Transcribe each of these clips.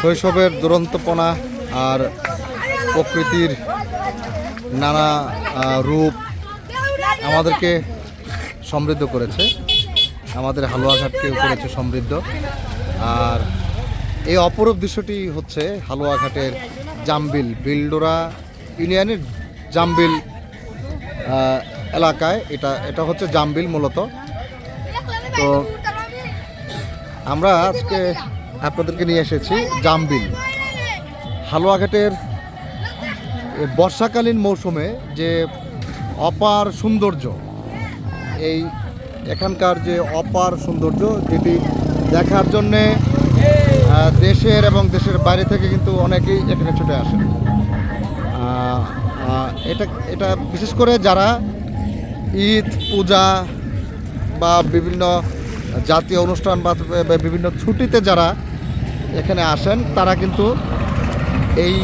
শৈশবের দুরন্তপনা আর প্রকৃতির নানা রূপ আমাদেরকে সমৃদ্ধ করেছে। আমাদের হালুয়াঘাটকেও করেছে সমৃদ্ধ। আর এই অপরূপ দৃশ্যটি হচ্ছে হালুয়াঘাটের জামবিল, বিলডোরা ইউনিয়নের জামবিল এলাকায়। এটা এটা হচ্ছে জামবিল মূলত। তো আমরা আজকে আপনাদেরকে নিয়ে এসেছি জামবিল। হালুয়াঘাটের বর্ষাকালীন মৌসুমে যে অপার সৌন্দর্য, এই এখানকার যে অপার সৌন্দর্য যেটি দেখার জন্যে দেশের এবং দেশের বাইরে থেকে কিন্তু অনেকেই এখানে ছুটে আসেন। এটা এটা বিশেষ করে যারা ঈদ, পূজা বা বিভিন্ন জাতীয় অনুষ্ঠান বা বিভিন্ন ছুটিতে যারা এখানে আসেন, তারা কিন্তু এই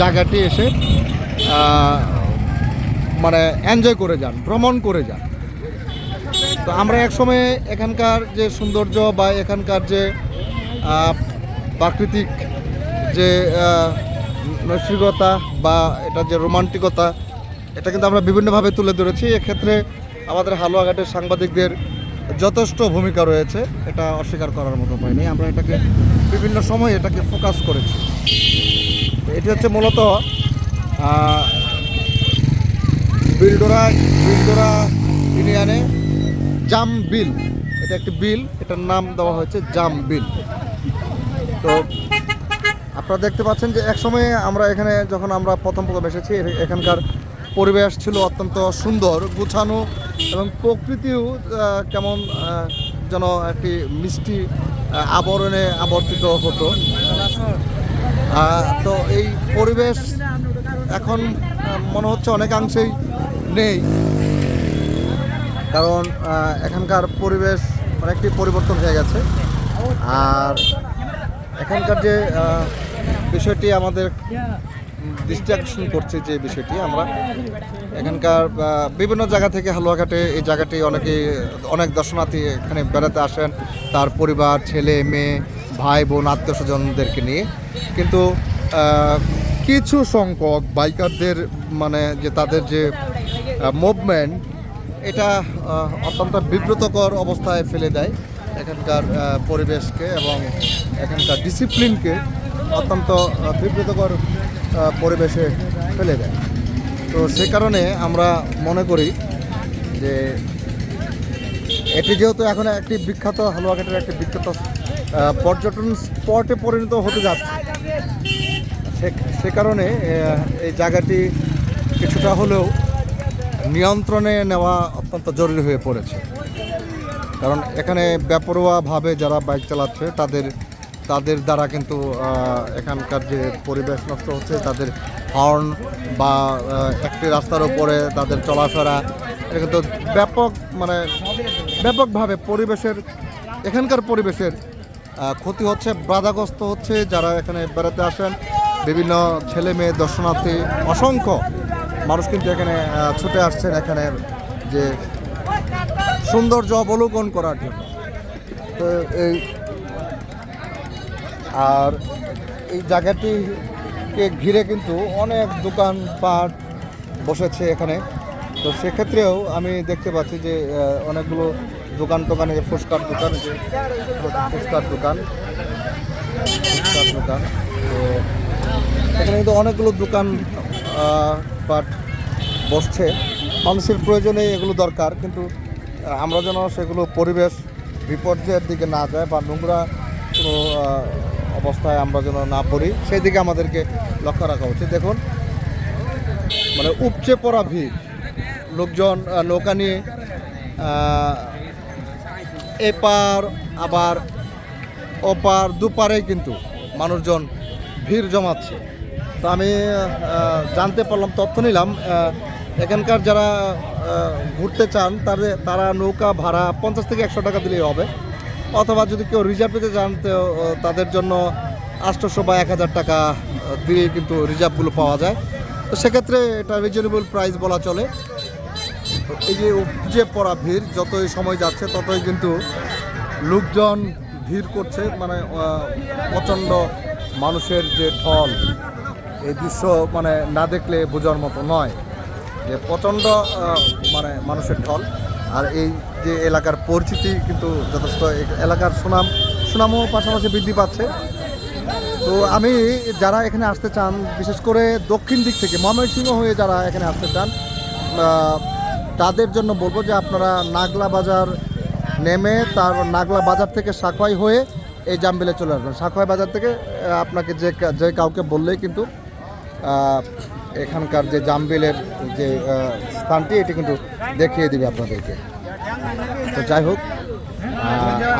জায়গাটি এসে মানে এনজয় করে যান, ভ্রমণ করে যান। তো আমরা একসময় এখানকার যে সৌন্দর্য বা এখানকার যে প্রাকৃতিক যে নৈসর্গতা বা এটা যে রোমান্টিকতা, এটা কিন্তু আমরা বিভিন্নভাবে তুলে ধরেছি। এক্ষেত্রে আমাদের হালুয়াঘাটের সাংবাদিকদের যথেষ্ট ভূমিকা রয়েছে, এটা অস্বীকার করার মতো উপায় নেই। আমরা এটাকে বিভিন্ন সময় এটাকে ফোকাস করেছি। এটি হচ্ছে মূলত বিলডোরা বিলডোরা ইউনিয়নে জাম বিল। এটা একটি বিল, এটার নাম দেওয়া হয়েছে জাম বিল। তো আপনারা দেখতে পাচ্ছেন যে একসময় আমরা এখানে যখন আমরা প্রথম প্রথম এসেছি, এখানকার পরিবেশ ছিল অত্যন্ত সুন্দর, গুছানো এবং প্রকৃতিও কেমন যেন একটি মিষ্টি আবরণে আবর্তিত হতো। তো এই পরিবেশ এখন মনে হচ্ছে অনেকাংশেই নেই। কারণ এখানকার পরিবেশ অনেকটি পরিবর্তন হয়ে গেছে। আর এখানকার যে বিষয়টি আমাদের আকর্ষণ করছে যে বিষয়টি। আমরা এখানকার বিভিন্ন জায়গা থেকে হালুয়াঘাটে এই জায়গাটি অনেকে অনেক দর্শনার্থী এখানে বেড়াতে আসেন। তার পরিবার, ছেলে, মেয়ে, ভাই, বোন, আত্মীয় স্বজনদেরকে নিয়ে। কিন্তু কিছু সংখ্যক বাইকারদের মানে যে তাদের যে মুভমেন্ট এটা অত্যন্ত বিব্রতকর অবস্থায় ফেলে দেয় এখানকার পরিবেশকে এবং এখানকার ডিসিপ্লিনকে অত্যন্ত বিব্রতকর পরিবেশে ফেলে দেয়। তো সে কারণে আমরা মনে করি যে এটি যেহেতু এখন একটি বিখ্যাত হালুয়াঘাটের একটি বিখ্যাত পর্যটন স্পটে পরিণত হতে যাচ্ছে, সে- কারণে এই জায়গাটি কিছুটা হলেও নিয়ন্ত্রণে নেওয়া অত্যন্ত জরুরি হয়ে পড়েছে। কারণ এখানে বেপরোয়াভাবে যারা বাইক চালাচ্ছে, তাদের তাদের দ্বারা কিন্তু এখানকার যে পরিবেশ নষ্ট হচ্ছে, তাদের হর্ন বা একটি রাস্তার উপরে তাদের চলাফেরা, এটা কিন্তু ব্যাপক মানে ব্যাপকভাবে পরিবেশের, এখানকার পরিবেশের ক্ষতি হচ্ছে, বাধাগ্রস্ত হচ্ছে যারা এখানে বেড়াতে আসেন। বিভিন্ন ছেলে মেয়ে, দর্শনার্থী, অসংখ্য মানুষ কিন্তু এখানে ছুটে আসছেন এখানে যে সৌন্দর্য অবলোকন করার জন্য। তো এই আর এই জায়গাটিকে ঘিরে কিন্তু অনেক দোকানপাট বসেছে এখানে। তো সেক্ষেত্রেও আমি দেখতে পাচ্ছি যে অনেকগুলো দোকান টোকানে যে ফুচকার দোকান, যে ফুচকার দোকান ফুচকার দোকান, তো এখানে কিন্তু অনেকগুলো দোকান পাট বসছে। মানুষের প্রয়োজনে এগুলো দরকার, কিন্তু আমরা যেন সেগুলো পরিবেশ বিপর্যয়ের দিকে না যায় বা নোংরা কোনো অবস্থায় আমরা যেন না পড়ি, সেই দিকে আমাদেরকে লক্ষ্য রাখা উচিত। দেখুন মানে উপচে পড়া ভিড়। লোকজন নৌকা নিয়ে এপার, আবার ওপার দুপারে কিন্তু মানুষজন ভিড় জমাচ্ছে। তো আমি জানতে পারলাম, তথ্য নিলাম এখানকার যারা ঘুরতে চান, তাদের, তারা নৌকা ভাড়া পঞ্চাশ থেকে একশো টাকা দিলেই হবে। অথবা যদি কেউ রিজার্ভ পেতে চান তাদের জন্য আটশোশো বা এক হাজার টাকা দিয়ে কিন্তু রিজার্ভগুলো পাওয়া যায়। তো সেক্ষেত্রে এটা রিজনেবল প্রাইস বলা চলে। এই যে উপচে পড়া ভিড়, যতই সময় যাচ্ছে, ততই কিন্তু লোকজন ভিড় করছে। মানে প্রচণ্ড মানুষের যে ঢল, এই দৃশ্য মানে না দেখলে বোঝার মতো নয়। যে প্রচণ্ড মানে মানুষের ঢল। আর এই যে এলাকার পরিচিতি কিন্তু যথেষ্ট। এলাকার সুনাম, সুনামও পাশাপাশি বৃদ্ধি পাচ্ছে। তো আমি যারা এখানে আসতে চান, বিশেষ করে দক্ষিণ দিক থেকে, ময়মনসিংহ হয়ে যারা এখানে আসতে চান তাদের জন্য বলব যে আপনারা নাগলা বাজার নেমে তার নাগলা বাজার থেকে সাকোয়াই হয়ে এই জামবিলে চলে আসবেন। সাকোয়াই বাজার থেকে আপনাকে যে যে কাউকে বললেই কিন্তু এখানকার যে জামবিলের যে স্থানটি, এটি কিন্তু দেখিয়ে দিবে আপনাদেরকে। তো যাই হোক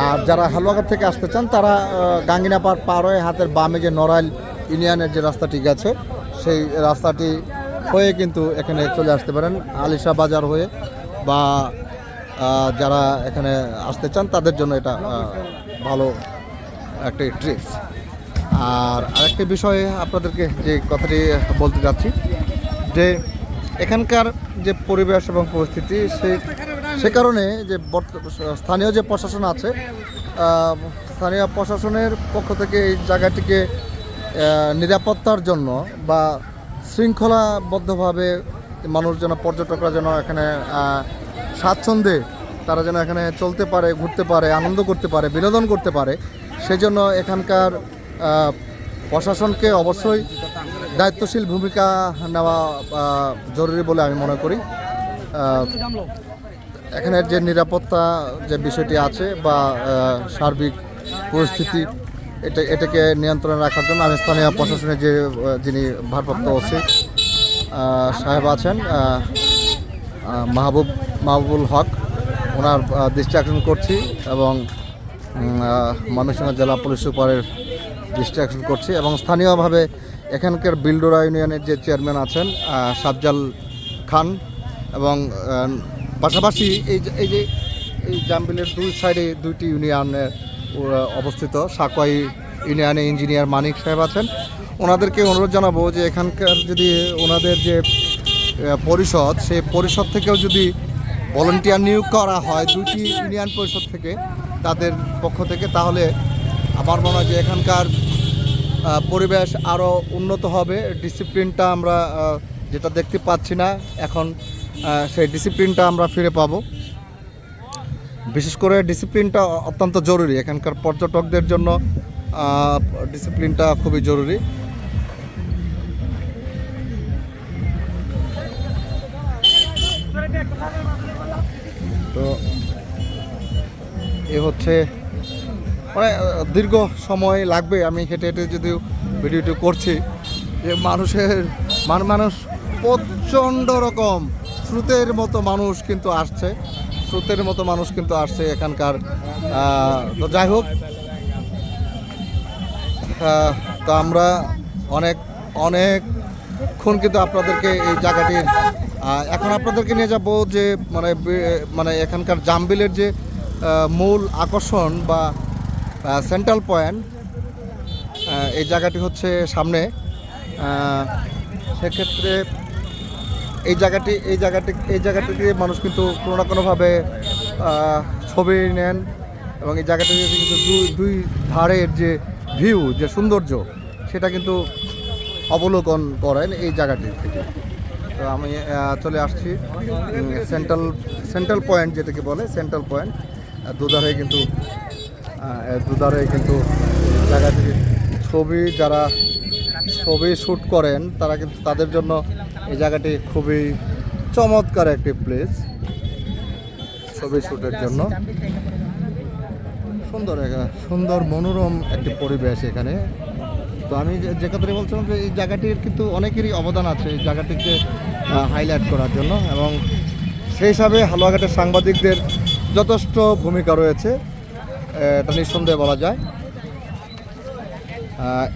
আর যারা হালুয়াঘাট থেকে আসতে চান, তারা গাঙ্গিনা পার পার হয়ে হাতের বামে যে নড়াইল ইউনিয়নের যে রাস্তাটি গেছে, সেই রাস্তাটি হয়ে কিন্তু এখানে চলে আসতে পারেন। আলিশা বাজার হয়ে বা যারা এখানে আসতে চান, তাদের জন্য এটা ভালো একটি ট্রিপস আর আরেকটি বিষয়ে আপনাদেরকে যে কথাটি বলতে যাচ্ছি, যে এখানকার যে পরিবেশ এবং পরিস্থিতি সে সে কারণে যে স্থানীয় যে প্রশাসন আছে স্থানীয় প্রশাসনের পক্ষ থেকে এই জায়গাটিকে নিরাপত্তার জন্য বা শৃঙ্খলাবদ্ধভাবে মানুষ যেন, পর্যটকরা যেন এখানে স্বাচ্ছন্দ্যে তারা যেন এখানে চলতে পারে, ঘুরতে পারে, আনন্দ করতে পারে, বিনোদন করতে পারে, সেজন্য এখানকার প্রশাসনকে অবশ্যই দায়িত্বশীল ভূমিকা নেওয়া জরুরি বলে আমি মনে করি। এখানের যে নিরাপত্তা যে বিষয়টি আছে বা সার্বিক পরিস্থিতি, এটা, এটাকে নিয়ন্ত্রণে রাখার জন্য আমি স্থানীয় প্রশাসনের যে যিনি ভারপ্রাপ্ত ওসি সাহেব আছেন মাহবুব, মাহবুবুল হক, ওনার দৃষ্টি আকর্ষণ করছি এবং ময়মনসিংহ জেলা পুলিশ সুপারের দৃষ্টি আকর্ষণ করছি এবং স্থানীয়ভাবে এখানকার বিলডোরা ইউনিয়নের যে চেয়ারম্যান আছেন সাজ্জাল খান এবং পাশাপাশি এই যে এই যে, এই জামবিলের দুই সাইডে দুইটি ইউনিয়নের অবস্থিত। সাকোয়াই ইউনিয়নে ইঞ্জিনিয়ার মানিক সাহেব আছেন। ওনাদেরকে অনুরোধ জানাব যে এখানকার যদি ওনাদের যে পরিষদ, সেই পরিষদ থেকেও যদি ভলেন্টিয়ার নিয়োগ করা হয় দুইটি ইউনিয়ন পরিষদ থেকে তাদের পক্ষ থেকে, তাহলে আমার মনে হয় যে এখানকার পরিবেশ আরও উন্নত হবে। ডিসিপ্লিনটা আমরা যেটা দেখতে পাচ্ছি না, এখন সেই ডিসিপ্লিনটা আমরা ফিরে পাবো। বিশেষ করে ডিসিপ্লিনটা অত্যন্ত জরুরি। এখানকার পর্যটকদের জন্য ডিসিপ্লিনটা খুবই জরুরি। তো এ হচ্ছে মানে দীর্ঘ সময় লাগবে আমি হেঁটে হেঁটে যদিও ভিডিওটি করছি, যে মানুষের মান মানুষ প্রচণ্ড রকম স্রোতের মতো মানুষ কিন্তু আসছে স্রোতের মতো মানুষ কিন্তু আসছে এখানকার তো যাই হোক তো আমরা অনেক অনেকক্ষণ কিন্তু আপনাদেরকে এই জায়গাটির এখন আপনাদেরকে নিয়ে যাব যে মানে মানে এখানকার জামবিলের যে মূল আকর্ষণ বা সেন্ট্রাল পয়েন্ট এই জায়গাটি হচ্ছে সামনে সেক্ষেত্রে এই জায়গাটি এই জায়গাটি, এই জায়গাটিতে মানুষ কিন্তু কোনো না কোনোভাবে ছবি নেন এবং এই জায়গাটিতে কিন্তু দুই দুই ধারের যে ভিউ, যে সৌন্দর্য, সেটা কিন্তু অবলোকন করেন এই জায়গাটি থেকে। তো আমি চলে আসছি সেন্ট্রাল সেন্ট্রাল পয়েন্ট যেটাকে বলে সেন্ট্রাল পয়েন্ট দুধারে কিন্তু দুধারে কিন্তু জায়গাটি ছবি, যারা ছবি শ্যুট করেন, তারা কিন্তু তাদের জন্য এই জায়গাটি খুবই চমৎকার একটি প্লেস ছবি শ্যুটের জন্য। সুন্দর সুন্দর মনোরম একটি পরিবেশ এখানে। তো আমি যে- কথাটি বলছিলাম যে এই জায়গাটির কিন্তু অনেকেরই অবদান আছে, এই জায়গাটিকে হাইলাইট করার জন্য এবং সেই হিসাবে হালুয়াঘাটের সাংবাদিকদের যথেষ্ট ভূমিকা রয়েছে। এটা নিঃসন্দেহে বলা যায়।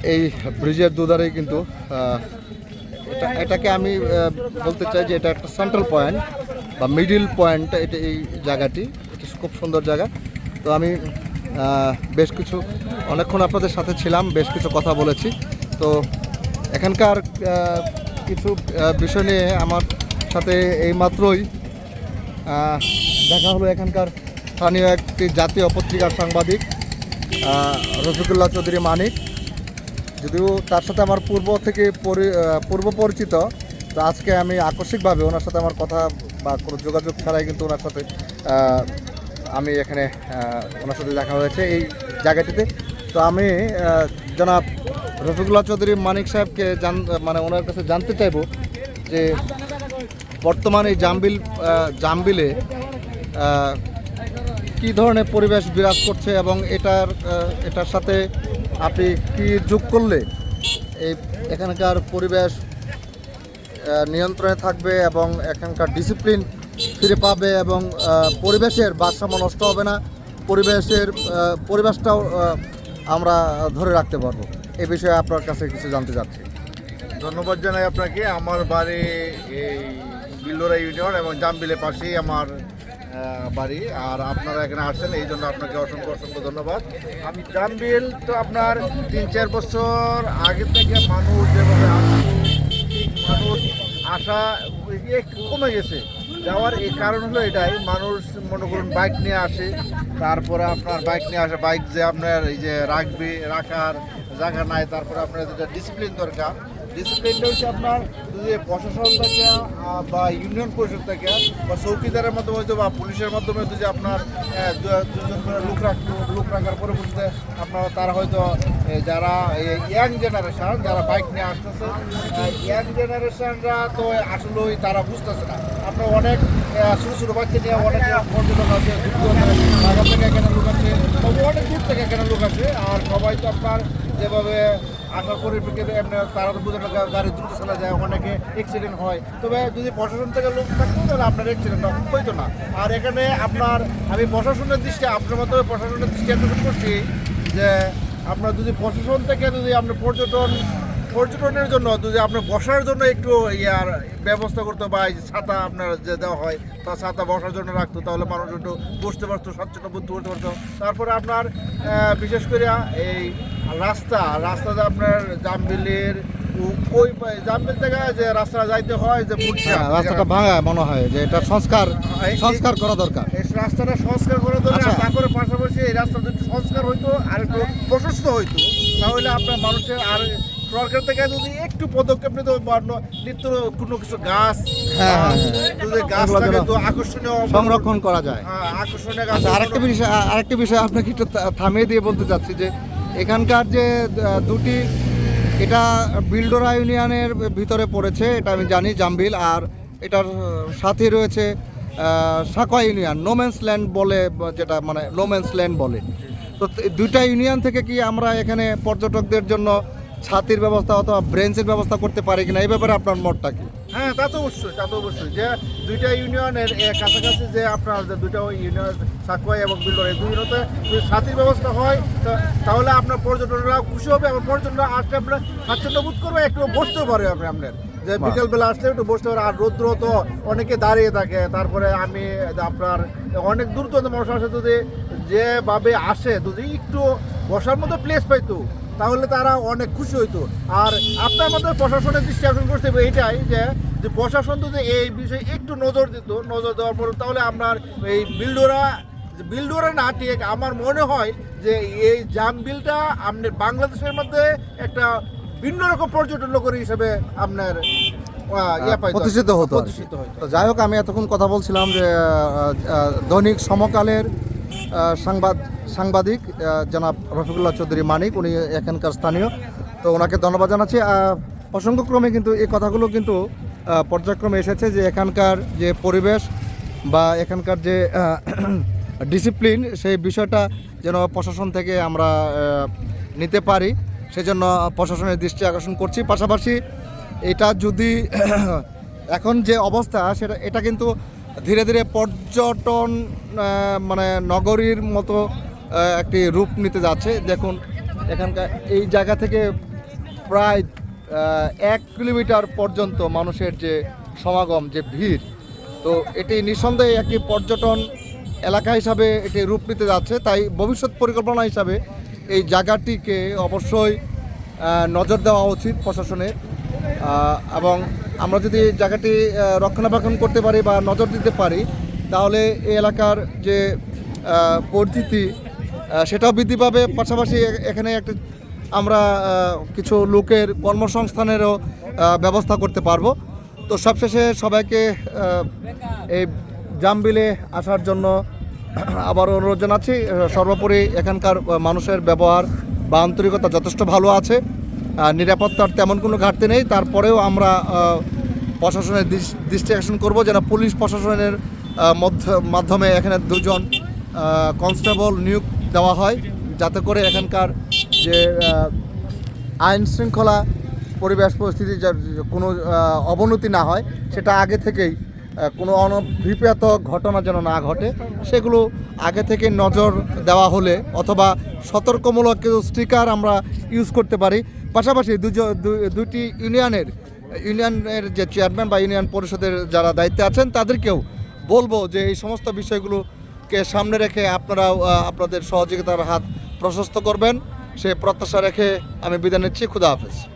এই ব্রিজের দুধারেই কিন্তু এটা এটাকে আমি বলতে চাই যে এটা একটা সেন্ট্রাল পয়েন্ট বা মিডিল পয়েন্ট এটা এই জায়গাটি। এটা খুব সুন্দর জায়গা। তো আমি বেশ কিছু অনেকক্ষণ আপনাদের সাথে ছিলাম বেশ কিছু কথা বলেছি। তো এখানকার কিছু বিষয় নিয়ে আমার সাথে এইমাত্রই আহ, দেখা হলো এখানকার স্থানীয় একটি জাতীয় পত্রিকার সাংবাদিক রফিকুল্লাহ চৌধুরী মানিক। যদিও তার সাথে আমার পূর্ব থেকে পরি- পূর্ব পরিচিত, তো আজকে আমি আকস্মিকভাবে ওনার সাথে আমার কথা বা কোনো যোগাযোগ ছাড়াই কিন্তু ওনার সাথে আমি এখানে ওনার সাথে দেখা হয়েছে এই জায়গাটিতে। তো আমি জনাব রফিকুল্লাহ চৌধুরী মানিক সাহেবকে জান মানে ওনার কাছে জানতে চাইব যে বর্তমানে এই জামবিল জামবিলে কি ধরনের পরিবেশ বিরাজ করছে এবং এটার এটার সাথে আপনি কি যোগ করলে এই এখানকার পরিবেশ নিয়ন্ত্রণে থাকবে এবং এখানকার ডিসিপ্লিন ফিরে পাবে এবং পরিবেশের ভারসাম্য নষ্ট হবে না, পরিবেশের পরিবেশটাও আমরা ধরে রাখতে পারব। এ বিষয়ে আপনার কাছে কিছু জানতে চাচ্ছি। ধন্যবাদ জানাই আপনাকে। আমার বাড়ি এই বিল্লোরা ইউনিয়ন এবং জামবিলের পাশেই আমার বাড়ি, আর আপনারা এখানে আসছেন, এই জন্য আপনাকে অসংখ্য অসংখ্য ধন্যবাদ। আমি জামবিল তো আপনার তিন চার বছর আগে থেকে মানুষ যেভাবে মানুষ আসা একটু কমে গেছে। যাওয়ার এই কারণ হলো এটাই, মানুষ মনে করুন বাইক নিয়ে আসে, তারপরে আপনার বাইক নিয়ে আসে বাইক যে আপনার এই যে রাখবে, রাখার জায়গা নাই, তারপরে আপনার যেটা ডিসিপ্লিন দরকার ডিসিপ্লিনটা হচ্ছে আপনার যদি প্রশাসন থেকে বা ইউনিয়ন পরিষদ থেকে, বা চৌকিদারের মাধ্যমে হয়তো বা পুলিশের মাধ্যমে যদি আপনার দুজন করে লোক রাখতো লোক রাখার পরবর্তীতে আপনার তারা হয়তো যারা ইয়াং জেনারেশন যারা বাইক নিয়ে আসতেছে ইয়াং জেনারেশনরা তো আসলে তারা বুঝতেছে না। আপনার অনেক ছোটো ছোটো বাচ্চা নিয়ে অনেক পর্যটক আছে ঢাকা থেকে এখানে লোক আছে, তবে অনেক দূর থেকে এখানে লোক আছে, আর সবাই তো আপনার যেভাবে আশা করে এমনি তারা তো বুঝে গাড়ি দ্রুত চালা যায়, অনেকে অ্যাক্সিডেন্ট হয়। তবে যদি প্রশাসন থেকে লোক থাকতো তাহলে আপনার অ্যাক্সিডেন্ট হইতো না। আর এখানে আপনার, আমি প্রশাসনের দৃষ্টি, আপনার মতো প্রশাসনের দৃষ্টি আকর্ষণ করছি যে আপনার যদি প্রশাসন থেকে যদি আপনার পর্যটন পর্যটনের জন্য যদি আপনার বসার জন্য একটু ইয়ার ব্যবস্থা করতো বা ছাতা আপনার যে দেওয়া হয় তা ছাতা বসার জন্য রাখতো তাহলে মানুষ একটু বসতে পারতো স্বাচ্ছন্দ্য বোধ করতে পারতো। তারপরে আপনার বিশেষ করে এই রাস্তা রাস্তাতে আপনার জামবিলের ওই জামবিল থেকে যে রাস্তা যাইতে হয় যে হ্যাঁ, রাস্তাটা ভাঙা মনে হয় যে এটা সংস্কার এই- সংস্কার করা দরকার। এই রাস্তাটা সংস্কার করে দেবে আচ্ছা। তারপরে পাশাপাশি এই রাস্তা যদি সংস্কার হইতো আর একটু প্রশস্ত হইতো তাহলে আপনার মানুষের আর সরকার থেকে যদি একটু পদক্ষেপ নিতে বাড়লো নিত্য কোনো কিছু গাছ হ্যাঁ, হ্যাঁ, হ্যাঁ। গাছ আকর্ষণীয় সংরক্ষণ করা যায়। আকর্ষণীয় গাছ। আচ্ছা আরেকটা বিষয় আরেকটা বিষয় আপনাকে একটু থামিয়ে দিয়ে বলতে চাচ্ছি যে এখানকার যে দুটি এটা বিল্ডোরা ইউনিয়নের ভিতরে পড়েছে এটা আমি জানি জাম্বিল আর এটার সাথে রয়েছে সাকোয়া ইউনিয়ন নোম্যান্স ল্যান্ড বলে যেটা মানে নোম্যান্স ল্যান্ড বলে। তে- দুইটা ইউনিয়ন থেকে কি আমরা এখানে পর্যটকদের জন্য ছাতির ব্যবস্থা অথবা ব্রেঞ্চের ব্যবস্থা করতে পারি কিনা এই ব্যাপারে আপনার মতটা কি? হ্যাঁ তা তো অবশ্যই তা তো অবশ্যই যে দুইটা ইউনিয়নের কাছাকাছি যে আপনার যে দুইটা ইউনিয়ন সাকুয়াই এবং বিল্ডর এই দুই ইউনিয়নে যদি সাথীর ব্যবস্থা হয় তাহলে আপনার পর্যটকরা খুশি হবে এবং পর্যটকরা আসলে আপনার স্বাচ্ছন্দ্য বোধ করবে একটু বসতেও পারে আপনি আপনার। যে বিকেলবেলা আসলে একটু বসতে পারে আর রৌদ্র তো অনেকে দাঁড়িয়ে থাকে তারপরে আমি আপনার অনেক দূর দূরান্ত মানুষ আসে যদি যেভাবে আসে যদি একটু বসার মতো প্লেস পাইতো তাহলে তারা অনেক খুশি হইতো। আর আপনার মধ্যে প্রশাসনের দৃষ্টি আকর্ষণ করতে হবে এইটাই যে যে প্রশাসন যদি এই বিষয়ে একটু নজর দিত নজর দেওয়ার পর তাহলে আপনার এই বিল্ডোরা বিল্ডোরা না ঠিক আমার মনে হয় যে এই জাম বিলটা আপনার বাংলাদেশের মধ্যে একটা ভিন্ন রকম পর্যটন নগরী হিসেবে আপনার ইয়ে প্রতিষ্ঠিত হতো প্রতিষ্ঠিত হতো যাই হোক আমি এতক্ষণ কথা বলছিলাম যে দৈনিক সমকালের সাংবাদ সাংবাদিক জনাব রফিকুল্লাহ চৌধুরী মানিক, উনি এখানকার স্থানীয়। তো ওনাকে ধন্যবাদ জানাচ্ছি। প্রসঙ্গক্রমে কিন্তু এই কথাগুলো কিন্তু পর্যায়ক্রমে এসেছে যে এখানকার যে পরিবেশ বা এখানকার যে ডিসিপ্লিন সেই বিষয়টা যেন প্রশাসন থেকে আমরা নিতে পারি। সেজন্য প্রশাসনের দৃষ্টি আকর্ষণ করছি। পাশাপাশি এটা যদি, এখন যে অবস্থা, সেটা এটা কিন্তু ধীরে ধীরে পর্যটন মানে নগরীর মতো একটি রূপ নিতে যাচ্ছে। দেখুন, এখানকার এই জায়গা থেকে প্রায় এক কিলোমিটার পর্যন্ত মানুষের যে সমাগম, যে ভিড়, তো এটি নিঃসন্দেহে একটি পর্যটন এলাকা হিসাবে এটি রূপ নিতে যাচ্ছে। তাই ভবিষ্যৎ পরিকল্পনা হিসাবে এই জায়গাটিকে অবশ্যই নজর দেওয়া উচিত প্রশাসনের। এবং আমরা যদি জায়গাটি রক্ষণাবেক্ষণ করতে পারি বা নজর দিতে পারি, তাহলে এই এলাকার যে পরিচিতি সেটাও বৃদ্ধি পাবে। পাশাপাশি এখানে একটা আমরা কিছু লোকের কর্মসংস্থানেরও ব্যবস্থা করতে পারব। তো সবশেষে সবাইকে এই জামবিলে আসার জন্য আবার অনুরোধ জানাচ্ছি। সর্বোপরি এখানকার মানুষের ব্যবহার বা আন্তরিকতা যথেষ্ট ভালো আছে। নিরাপত্তার তেমন কোনো ঘাটতি নেই। তারপরেও আমরা প্রশাসনের দৃষ- দৃষ্টি আকর্ষণ করব যেন পুলিশ প্রশাসনের মাধ্যমে এখানে দুজন কনস্টেবল নিয়োগ দেওয়া হয়। যাতে করে এখানকার যে আইন শৃঙ্খলা, পরিবেশ পরিস্থিতি কোনো অবনতি না হয়, সেটা আগে থেকেই কোনো অনভিপ্রেত ঘটনা যেন না ঘটে, সেগুলো আগে থেকে নজর দেওয়া হলে অথবা সতর্কমূলক কিছু স্টিকার আমরা ইউজ করতে পারি। পাশাপাশি দুজ- দু- দুইটি ইউনিয়নের ইউনিয়নের যে চেয়ারম্যান বা ইউনিয়ন পরিষদের যারা দায়িত্বে আছেন, তাদেরকেও বলব যে এই সমস্ত বিষয়গুলোকে সামনে রেখে আপনারাও আপনাদের সহযোগিতার হাত প্রশস্ত করবেন। সে প্রত্যাশা রেখে আমি বিদায় নিচ্ছি। খুদা হাফেজ।